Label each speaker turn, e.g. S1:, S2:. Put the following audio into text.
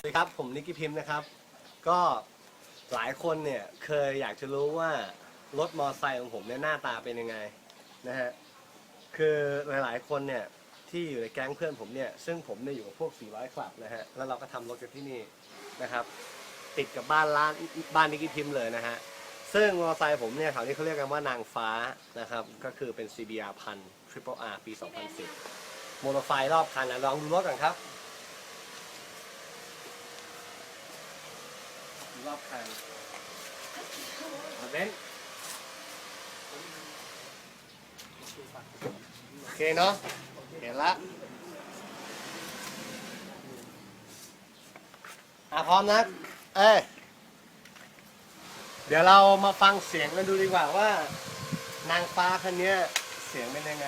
S1: สวัสดีครับผมนิกกี้พิมพ์นะครับ ก็หลายคนเนี่ยเคยอยากจะรู้ว่ารถมอเตอร์ไซค์ของผมเนี่ยหน้าตาเป็นยังไงนะฮะคือหลายๆคนเนี่ยที่อยู่ในแก๊งเพื่อนผมเนี่ยซึ่งผมเนี่ยอยู่กับพวก 400คลับนะฮะแล้วเราก็ทำรถกันที่นี่นะครับ ติดกับบ้านร้านบ้านนิกกี้พิมพ์เลยนะฮะซึ่งมอเตอร์ไซค์ผมเนี่ยแถวนี้เขาเรียกกันว่านางฟ้านะครับก็คือเป็น CBR พัน Triple R ปี 2010 โมโนไฟล์รอบคันนะลองดูรถกันครับ รอบคันเอาเบนโอเคเนาะเห็นละอะพร้อมนะเอ้ยเดี๋ยวเรามาฟังเสียงกันดูดีกว่าว่า นางฟ้าคันนี้เสียงเป็นยังไง